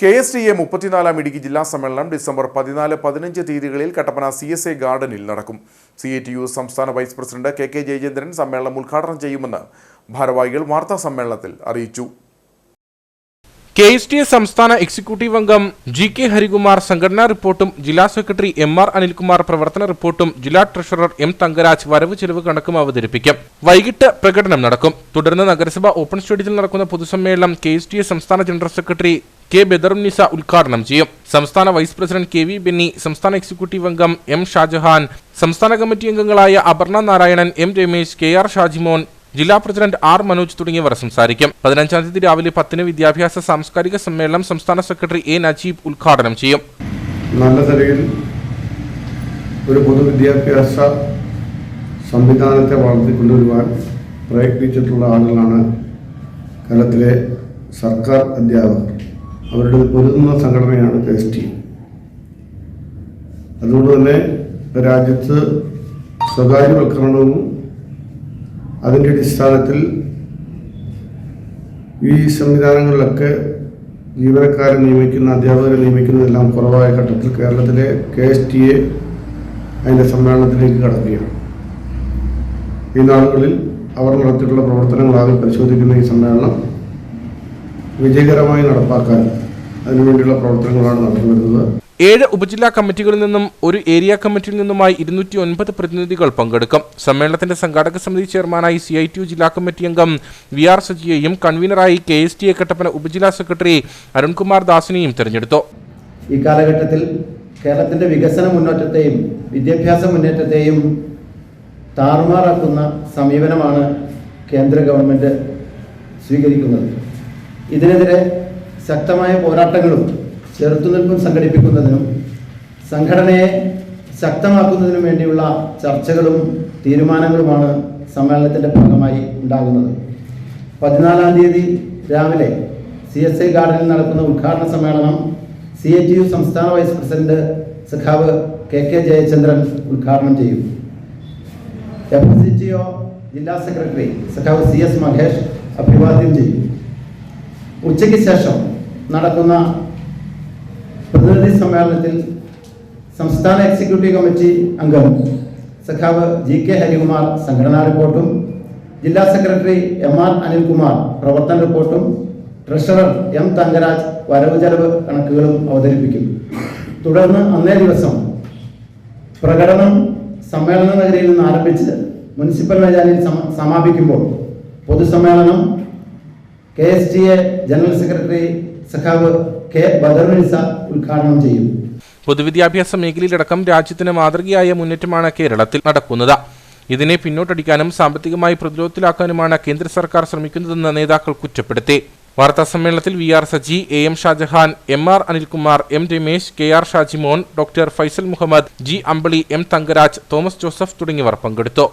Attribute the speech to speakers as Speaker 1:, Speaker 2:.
Speaker 1: K S T A മുപ്പത്തിനാലാം ഇടുക്കി ജില്ലാ സമ്മേളനം ഡിസംബർ പതിനാല് പതിനഞ്ച് തീയതികളിൽ കട്ടപ്പന സി എസ് എ ഗാർഡനിൽ നടക്കും. സി എ ടി യു സംസ്ഥാന vice president K K Jayachandran സമ്മേളനം ഉദ്ഘാടനം ചെയ്യുമെന്ന് ഭാരവാഹികൾ വാർത്താ സമ്മേളനത്തിൽ അറിയിച്ചു.
Speaker 2: കെ എസ് ടി എ സംസ്ഥാന എക്സിക്യൂട്ടീവ് അംഗം ജി കെ ഹരികുമാർ സംഘടനാ റിപ്പോർട്ടും ജില്ലാ സെക്രട്ടറി എം ആർ അനിൽകുമാർ പ്രവർത്തന റിപ്പോർട്ടും ജില്ലാ ട്രഷറർ എം തങ്കരാജ് വരവ് ചെലവ് കണക്കും അവതരിപ്പിക്കും. വൈകിട്ട് പ്രകടനം നടക്കും. തുടർന്ന് നഗരസഭ ഓപ്പൺ സ്റ്റേഡിയത്തിൽ നടക്കുന്ന പൊതുസമ്മേളനം കെ എസ് ടി എ സംസ്ഥാന ജനറൽ സെക്രട്ടറി കെ ബദറുന്നിസ ഉദ്ഘാടനം ചെയ്യും. സംസ്ഥാന vice president K V Benny സംസ്ഥാന എക്സിക്യൂട്ടീവ് അംഗം എം ഷാജഹാൻ സംസ്ഥാന കമ്മിറ്റി അംഗങ്ങളായ Aparna Narayanan M Ramesh K R Shajimon ജില്ലാ പ്രസിഡന്റ് ആർ മനോജ് തുടങ്ങിയവർ സംസാരിക്കും. പതിനഞ്ചാം തീയതി രാവിലെ പത്തിന് വിദ്യാഭ്യാസ സാംസ്കാരിക സമ്മേളനം സംസ്ഥാന സെക്രട്ടറി എ നജീബ് ഉദ്ഘാടനം ചെയ്യും.
Speaker 3: നല്ല നിലയിൽ ഒരു പൊതുവിദ്യാഭ്യാസ സംവിധാനത്തെ വളർത്തിക്കൊണ്ടുവരുവാൻ പ്രയത്നിച്ചിട്ടുള്ള ആളുകളാണ് കേരളത്തിലെ സർക്കാർ അധ്യാപകർ. അവരുടെ പൊരുതുന്ന സംഘടനയാണ് കെ എസ് ടി അതുകൊണ്ട് തന്നെ രാജ്യത്ത് സ്വകാര്യവൽക്കരണവും അതിന്റെ അടിസ്ഥാനത്തിൽ ഈ സംവിധാനങ്ങളിലൊക്കെ ജീവനക്കാരെ നിയമിക്കുന്ന അധ്യാപകരെ നിയമിക്കുന്നതെല്ലാം കുറവായ ഘട്ടത്തിൽ കേരളത്തിലെ കെ എസ് ടി എ അതിന്റെ സമ്മേളനത്തിലേക്ക് കടക്കുകയാണ്. ഈ നാളുകളിൽ അവർ നടത്തിയിട്ടുള്ള പ്രവർത്തനങ്ങളാകെ പരിശോധിക്കുന്ന ഈ സമ്മേളനം വിജയകരമായി നടപ്പാക്കാൻ അതിനുവേണ്ടിയുള്ള പ്രവർത്തനങ്ങളാണ് നടന്നു വരുന്നത്
Speaker 2: ഏഴ് ഉപജില്ലാ കമ്മിറ്റികളിൽ നിന്നും ഒരു ഏരിയ കമ്മിറ്റിയിൽ നിന്നുമായി ഇരുന്നൂറ്റി ഒൻപത് പ്രതിനിധികൾ പങ്കെടുക്കും. സമ്മേളനത്തിന്റെ സംഘാടക സമിതി ചെയർമാനായി സി ഐ ടി ജില്ലാ കമ്മിറ്റി അംഗം വി ആർ സജിയെയും കൺവീനറായി K S T A Kattappana ഉപജില്ലാ സെക്രട്ടറി അരുൺകുമാർ ദാസിനെയും തെരഞ്ഞെടുത്തു.
Speaker 4: ഈ കാലഘട്ടത്തിൽ കേരളത്തിന്റെ വികസന മുന്നേറ്റത്തെയും വിദ്യാഭ്യാസ മുന്നേറ്റത്തെയും താറുമാറാക്കുന്ന സമീപനമാണ് കേന്ദ്ര ഗവൺമെന്റ് സ്വീകരിക്കുന്നത്. ഇതിനെതിരെ ശക്തമായ പോരാട്ടങ്ങളും ചെറുത്തുനിൽപ്പും സംഘടിപ്പിക്കുന്നതിനും സംഘടനയെ ശക്തമാക്കുന്നതിനും വേണ്ടിയുള്ള ചർച്ചകളും തീരുമാനങ്ങളുമാണ് സമ്മേളനത്തിന്റെ ഭാഗമായി ഉണ്ടാകുന്നത്. പതിനാലാം തീയതി രാവിലെ സി എസ് ഐ ഗാർഡനിൽ നടക്കുന്ന ഉദ്ഘാടന സമ്മേളനം സി എ ടി യു സംസ്ഥാന വൈസ് പ്രസിഡന്റ് സഖാവ് കെ കെ ജയചന്ദ്രൻ ഉദ്ഘാടനം ചെയ്യും. എഫ് സി ടി ഒ ജില്ലാ സെക്രട്ടറി സഖാവ് സി എസ് മഹേഷ് അഭിവാദ്യം ചെയ്യും. ഉച്ചയ്ക്ക് ശേഷം നടക്കുന്ന പ്രതിനിധി സമ്മേളനത്തിൽ സംസ്ഥാന എക്സിക്യൂട്ടീവ് കമ്മിറ്റി അംഗം സഖാവ് ജി കെ ഹരികുമാർ സംഘടനാ റിപ്പോർട്ടും ജില്ലാ സെക്രട്ടറി എം ആർ അനിൽകുമാർ പ്രവർത്തന റിപ്പോർട്ടും ട്രഷറർ എം തങ്കരാജ് വരവ് ചെലവ് കണക്കുകളും അവതരിപ്പിക്കും. തുടർന്ന് അന്നേ ദിവസം പ്രകടനം സമ്മേളന നഗരിയിൽ നിന്ന് ആരംഭിച്ച് മുനിസിപ്പൽ മൈതാനിയിൽ സമ- സമാപിക്കുമ്പോൾ പൊതുസമ്മേളനം K S T A general secretary സഖാവ് കെ ബദറുനിസ ഉദ്ഘാടനം ചെയ്യും.
Speaker 2: പൊതുവിദ്യാഭ്യാസ മേഖലയിലടക്കം രാജ്യത്തിന് മാതൃകയായ മുന്നേറ്റമാണ് കേരളത്തിൽ നടക്കുന്നത്. ഇതിനെ പിന്നോട്ടടിക്കാനും സാമ്പത്തികമായി പ്രതിരോധത്തിലാക്കാനുമാണ് കേന്ദ്ര സർക്കാർ ശ്രമിക്കുന്നതെന്ന് നേതാക്കൾ കുറ്റപ്പെടുത്തി. വാർത്താ സമ്മേളനത്തിൽ V R Saji A M Shajahan M R Anilkumar M Ramesh K R Shajimon doctor Faisal Muhammad G Ambili M Thangaraj Thomas Joseph തുടങ്ങിയവർ പങ്കെടുത്തു.